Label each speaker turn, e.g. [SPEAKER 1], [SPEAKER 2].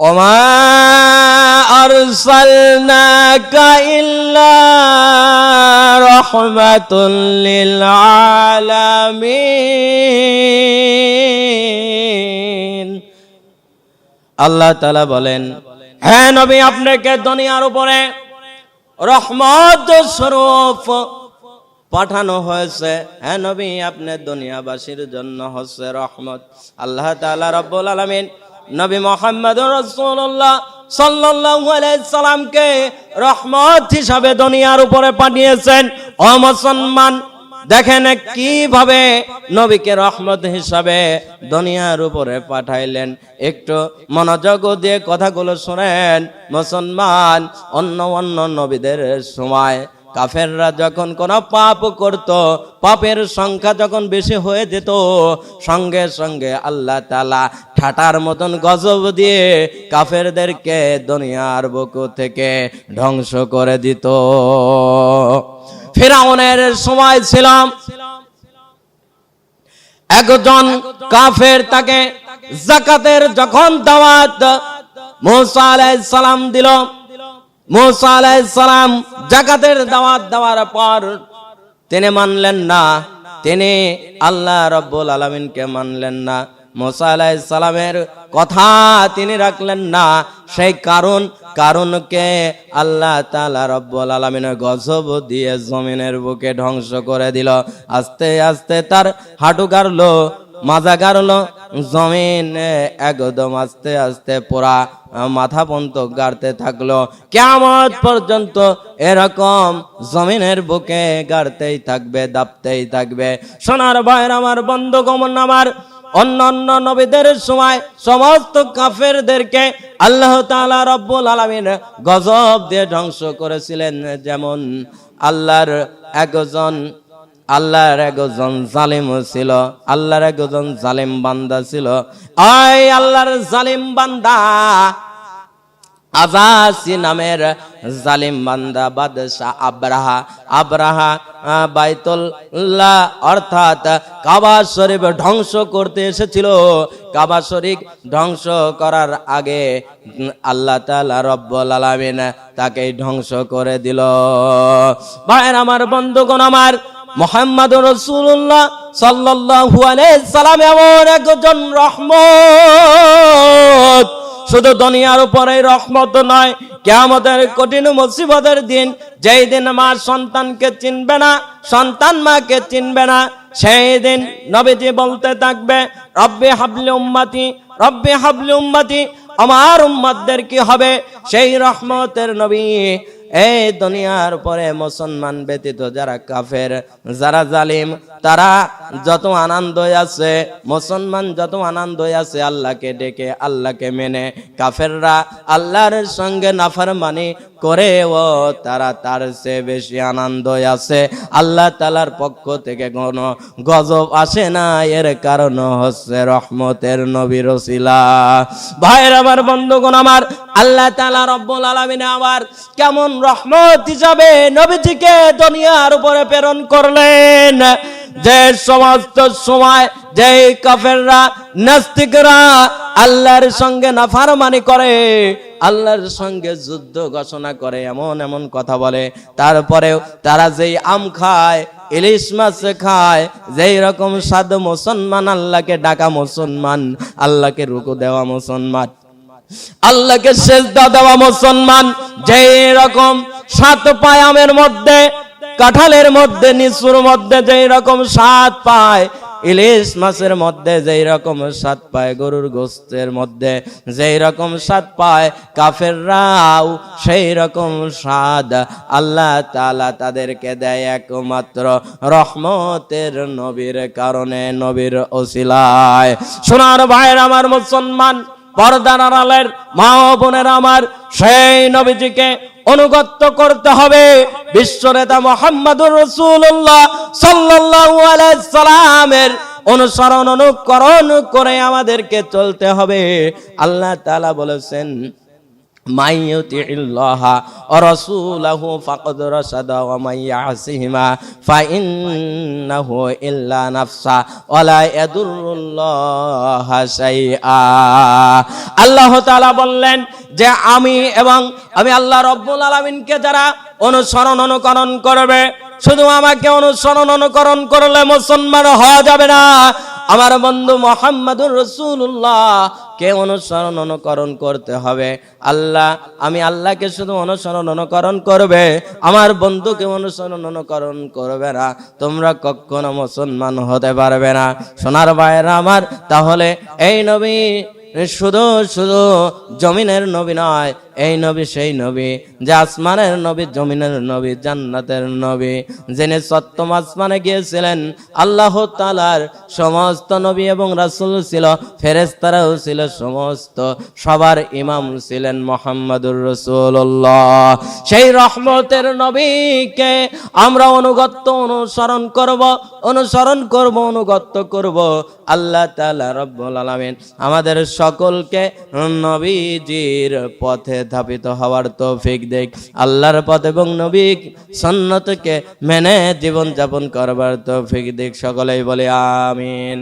[SPEAKER 1] وما أرسلناك إلا رحمة للعالمين আল্লাহ তালা বলেন হ্যাঁ নবী আপনাকে দুনিয়ার উপরে রহমত স্বরূপ পাঠানো হয়েছে হ্যাঁ নবী আপনি দুনিয়াবাসীর জন্য হচ্ছে রহমত আল্লাহ তাআলা রব্বুল আলামিন নবী মোহাম্মদ আলাইহি সাল্লামকে রহমত হিসাবে দুনিয়ার উপরে পাঠিয়েছেন। ও মুসলমান, দেখেন কীভাবে নবীকে রহমত হিসাবে দুনিয়ার উপরে পাঠাইলেন। একটু মনোযোগ দিয়ে কথাগুলো শোনেন। মুসলমান, অন্য অন্য নবীদের সময় কাফেররা যখন কোন পাপ করত, পাপের সংখ্যা যখন বেশি হয়ে যেত, সঙ্গে সঙ্গে আল্লাহ তালা ঠাটার মতন গজব দিয়ে কাফেরদেরকে দুনিয়ার বুকু থেকে ধ্বংস করে দিত। ফেরাউনের সময় ছিলাম, একজন কাফের তাকে জাকাতের যখন দাওয়াত, মুসা আলাইহিস সালাম দিল মুসা আলাইহিস সালাম জাকাতের দাওয়াত দেওয়ার পর তিনি মানলেন না। তিনি আল্লাহ রব্বুল আলামিনকে মানলেন না। মুসা আলাইহিস সালামের কথা তিনি রাখলেন না। সেই কারণ কারণকে আল্লাহ তাআলা রব্বুল আলামিনের গজব দিয়ে জমিনের বুকে ধ্বংস করে দিল। আস্তে আস্তে তার হাঁটু গাড়লো। মাজা গাড়লো জমিন, একদম আস্তে আস্তে পোড়া, মাথা পর্যন্ত গাড়তে থাকল। কেমন পর্যন্ত এরকম জমিনের বুকে গাড়তেই থাকবে, দাপতেই থাকবে। সোনার ভাইয়ের আমার বন্ধ গমন আমার অন্যান্য নবীদের সময় সমস্ত কাফেরদেরকে আল্লাহ তাআলা রব্বুল আলামিন গজব দিয়ে ধ্বংস করেছিলেন। যেমন আল্লাহর একজন আল্লাহর একজন জালিম ছিল, আল্লাহর একজন জালিম বান্দা ছিল। আয় আল্লাহর জালিম বান্দা, আজাসি নামের জালিম বান্দা বাদশাহ আব্রাহা আব্রাহা বাইতুল্লাহ অর্থাৎ কাবা শরীফ ধ্বংস করতে এসেছিল। কাবা শরীফ ধ্বংস করার আগে আল্লাহ তাআলা রব্বুল আলামিন তাকে ধ্বংস করে দিল। ভাইয়ের, আমার বন্ধুগণ, আমার মোহাম্মদ রসুল্লাহ সাল্লাল্লাহু আলাইহি সাল্লাম এমন একজন রহমত। শুধু দুনিয়ার উপরে রহমত নয় কে কেয়ামতের কঠিন মুসিবতের দিন যেই দিন মা সন্তানকে চিনবে না, সন্তান মাকে চিনবে না, সেই দিন নবীজি বলতে থাকবে, রব্বে হাবলি উম্মতি, রব্বে হাবলি উম্মতি, আমার উম্মতদের কি হবে? সেই রহমতের নবী এই দুনিয়ার পরে মুসলমান ব্যতীত যারা কাফের, যারা জালিম, তারা যত আনন্দ আছে, মুসলমান যত আনন্দ আছে আল্লাহকে ডেকে, আল্লাহকে মেনে। কাফেররা আল্লাহর সঙ্গে নাফরমানি করে ও তারা তার চেয়ে বেশি আনন্দ আছে। আল্লাহ তালার পক্ষ থেকে কোনো গজব আসে না, এর কারণ হচ্ছে রহমতের নবীর ভাইয়ের আমার বন্ধুগণ, আমার আল্লাহ তালা রব্বুল আলমিনে আবার কেমন রহমত হিসাবে নবীজিকে দুনিয়ার উপরে প্রেরণ করলেন। যে সমস্ত সময় যে কাফেররা, নাস্তিকরা আল্লাহর সঙ্গে নাফারমানি করে, আল্লাহর সঙ্গে যুদ্ধ ঘোষণা করে, এমন এমন কথা বলে। তারপরেও তারা যেই আম খায়, ইলিশ মাছ খায়, যেই রকম সাধু মুসলমান, আল্লাহকে ডাকা মুসলমান, আল্লাহকে রুকু দেওয়া মুসলমান। আল্লাহকে সেজদা দেওয়া মুসলমান, যেই রকম সাত পায়ামের মধ্যে, কাঁঠালের মধ্যে, নিচুর মধ্যে যেই রকম স্বাদ পায়, ইলিশ মাছের মধ্যে যেই রকম স্বাদ পায়, গরুর গোস্তের মধ্যে যেই রকম স্বাদ পায়, কাফেররাও সেই রকম স্বাদ আল্লাহ তালা তাদেরকে দেয় একমাত্র রহমতের নবীর কারণে, নবীর ওসিলায়। সোনার ভাইয়ের আমার মুসলমান পর্দার আড়ালের মা বোনের আমার সেই নবীজিকে অনুগত্য করতে হবে। বিশ্ব নেতা মোহাম্মদুর রসুল্লাহ সাল্লামের অনুসরণ, অনুকরণ করে আমাদেরকে চলতে হবে। আল্লাহ তাআলা বলেছেন من يطع الله ورسوله فقد رشد ومن يعصهما فإنه إلا نفسا ولا يضر الله شيئا আল্লাহ তাআলা বললেন যে আমি এবং আমি আল্লাহ রব্বুল আলামিনকে যারা অনুসরণ অনুকরণ করবে শুধু আমাকে অনুসরণ অনুকরণ করলে মুসলমান হওয়া যাবে না আমার বন্ধু মোহাম্মদুর রসুল্লাহ কে অনুসরণ অনুকরণ করতে হবে? আল্লাহ, আমি আল্লাহকে শুধু অনুসরণ অনুকরণ করবে, আমার বন্ধুকে অনুসরণ অনুকরণ করবে না। তোমরা কখনো মুসলমান হতে পারবে না। সোনার ভাইয়েরা আমার, তাহলে এই নবী শুধু শুধু জমিনের নবী নয় এই নবী, সেই নবী। যে আসমানের নবী, জমিনের নবী, জান্নাতের নবী। যিনি সপ্তম আসমানে গিয়েছিলেন, আল্লাহ তালার সমস্ত নবী এবং রাসূল ছিল ফেরেস্তারাও ছিল সমস্ত। সবার ইমাম ছিলেন মোহাম্মদুর রসুল্লাহ সেই রহমতের নবীকে আমরা অনুগত্য অনুসরণ করব অনুসরণ করব, অনুগত্য করব। আল্লাহ তাআলা রব্বুল আলামিন আমাদের সকলকে নবীজির পথে ধাপিত হওয়ার তৌফিক দেখ। আল্লাহর পথ এবং নবী সন্ন্যতকে মেনে জীবন যাপন করবার তৌফিক দেখ। সকলেই বলে আমিন।